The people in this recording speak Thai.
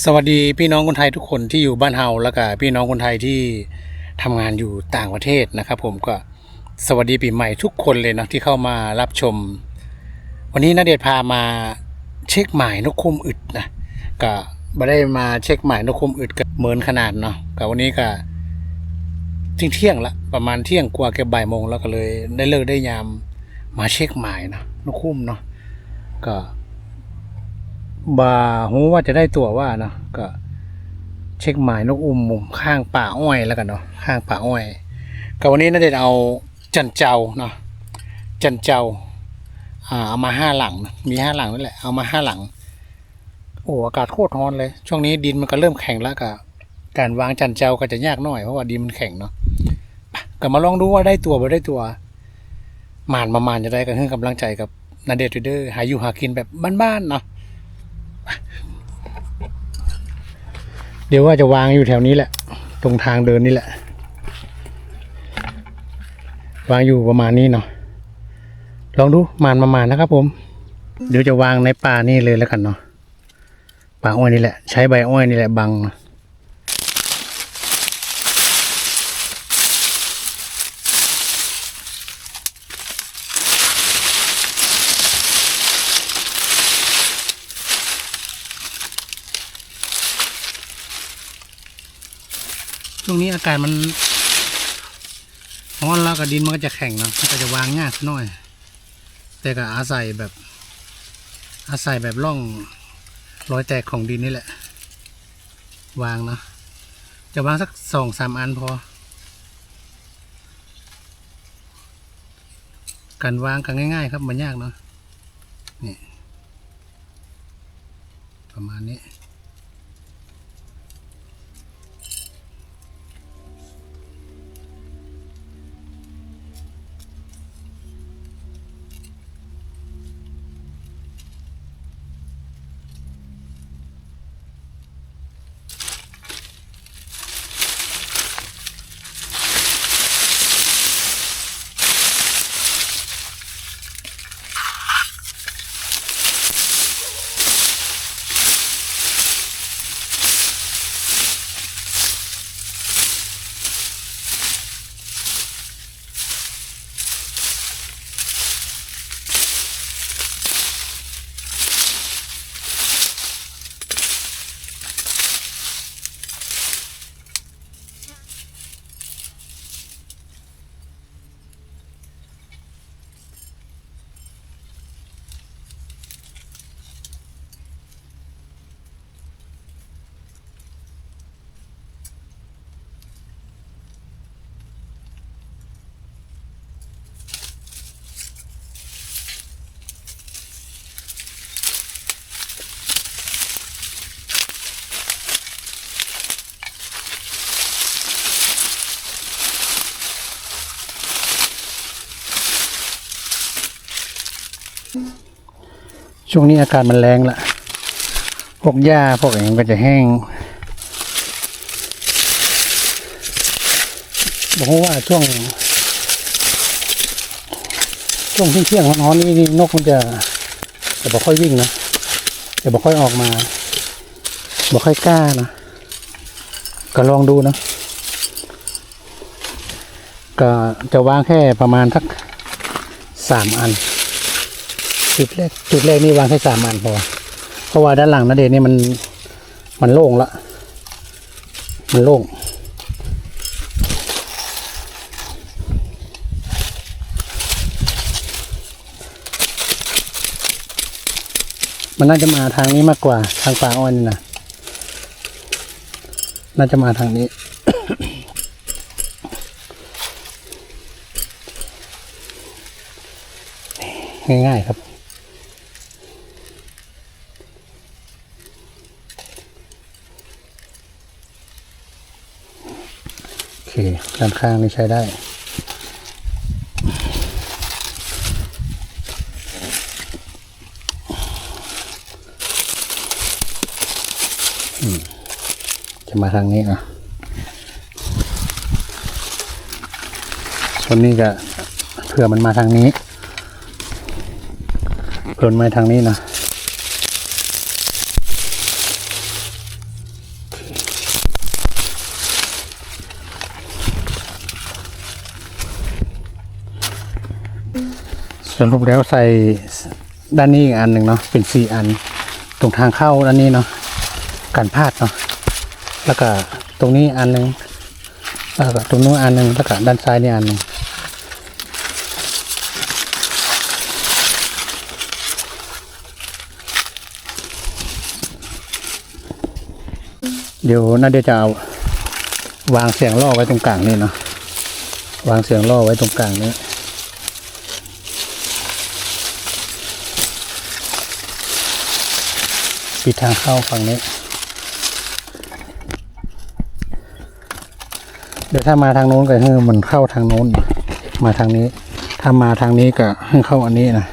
สวัสดีพี่น้องคนไทยทุกคนที่อยู่บ้านเฮาแล้วก็พี่น้องคนไทยที่ทำงานอยู่ต่างประเทศนะครับ ผมก็สวัสดีปีใหม่ทุกคนเลยนะที่เข้ามารับชม วันนี้นาเดชพามาเช็คหมายนกคุมอึดนะก็ม่ได้มาเช็คหมายนกคุมอึดกับเหมือนขนาดเนาะก็วันนี้ก็เที่ยงเที่ยงละประมาณเที่ยงกว่าเกือบบ่ายโมงแล้วก็เลย ได้เลิกได้ยามมาเช็คหมายนะนกคุ้มเนาะก็ บ่าหูว่าจะได้ตัวว่าเนาะก็เช็คหมายนกอุ้มมุมข้างป่าอ้อยแล้วกันเนาะข้างป่าอ้อยก็วันนี้น่าจะเอาจันเจ้าเนาะจันเจ้าอ่าเอามาห้าหลัง มีห้าหลังนั่นแหละเอามาห้าหลังโอ้อากาศโคตรร้อนเลย ช่วงนี้ดินมันก็เริ่มแข็งแล้วก็การวางจันเจ้าก็จะยากหน่อยเพราะว่าดินมันแข็งเนาะก็มาลองดูว่าได้ตัวบ่ได้ตัวหมานประมาณจะได้กันให้กำลังใจกับนาเดชเดอร์หาอยู่หากินแบบบ้านๆเนาะ เดี๋ยวว่าจะวางอยู่แถวนี้แหละ ตรงทางเดินนี่แหละ วางอยู่ประมาณนี้เนาะลองดูมานประมาณนะครับ ผม เดี๋ยวจะวางในป่านี่เลยแล้วกันเนาะป่าอ้อยนี่แหละ ใช้ใบอ้อยนี่แหละบังนะ ช่วงนี้อากาศมันร้อนแล้วก็ดินมันก็จะแข็งเนาะมันก็จะวางยากหน่อย แต่ก็อาศัยแบบ อาศัยแบบร่องรอยแตกของดินนี่แหละ วางเนาะจะวางสักสองสามอันพอ การวางกันง่าย ๆ ครับมันยากเนาะนี่ประมาณนี้ ช่วงนี้อากาศมันแรงละพวกหญ้าพวกอะไรมันก็จะแห้งบอกว่าช่วง ช่วงที่เที่ยงๆร้อนๆนี่นี่นกมันจะจะบ่ค่อยวิ่งนะจะบ่ค่อยออกมาบ่ค่อยกล้านะก็ลองดูนะก็จะวางแค่ประมาณสักสามอัน จุดแรกจุดแรกนี่วางแค่สามอันพอ เพราะว่าด้านหลังนาเดชน์นี่มันมันโล่งละ มันโล่งมันน่าจะมาทางนี้มากกว่าทางป่าอ้อยนี่นะน่าจะมาทางนี้ ง่ายๆครับ เคด้านข้างนี่ใช้ได้ จะมาทางนี้อะส่วนนี้ก็เผื่อมันมาทางนี้เผื่อมันมาทางนี้นะ รุปแล้วใส่ด้านนี้อีกอันหนึ่งเนาะเป็นสี่อัน ตรงทางเข้าด้านนี้เนาะกันพลาดเนาะแล้วก็ตรงนี้อันหนึ่งแล้วก็ตรงนู้นอันหนึ่งแล้วก็ด้านซ้ายนี่อันหนึ่งเดี๋ยวน่าจะเอาวางเสียงล่อไว้ตรงกลางนี่เนาะวางเสียงล่อไว้ตรงกลางนี้ ปิดทางเข้าฝั่งนี้ เดี๋ยวถ้ามาทางโน้นก็ให้มันเข้าทางโน้น มาทางนี้ ถ้ามาทางนี้ก็ให้เข้าอันนี้นะ